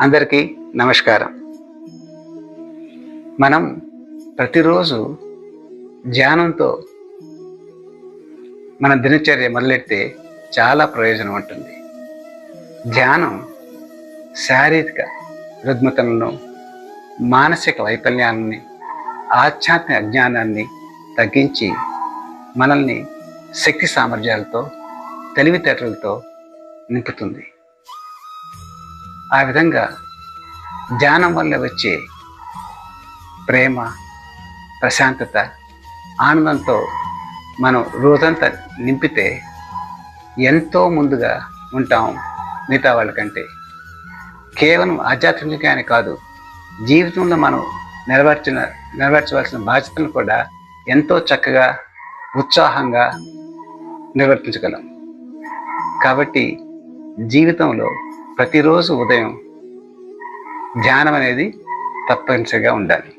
అందరికీ నమస్కారం. మనం ప్రతిరోజు ధ్యానంతో మన దినచర్య మొదలెడితే చాలా ప్రయోజనం ఉంటుంది. ధ్యానం శారీరక రుగ్మతలను మానసిక వైఫల్యాన్ని ఆధ్యాత్మిక అజ్ఞానాన్ని తగ్గించి మనల్ని శక్తి సామర్థ్యాలతో తెలివితేటలతో నింపుతుంది. ఆ విధంగా ధ్యానం వల్ల వచ్చే ప్రేమ ప్రశాంతత ఆనందంతో మనం రోజంతా నింపితే ఎంతో ముందుగా ఉంటాం మిగతా వాళ్ళకంటే. కేవలం ఆధ్యాత్మికంగానే కాదు జీవితంలో మనం నెరవేర్చిన నెరవేర్చవలసిన బాధ్యతను కూడా ఎంతో చక్కగా ఉత్సాహంగా నిర్వర్తించగలం. కాబట్టి జీవితంలో ప్రతిరోజు ఉదయం ధ్యానం అనేది తప్పనిసరిగా ఉండాలి.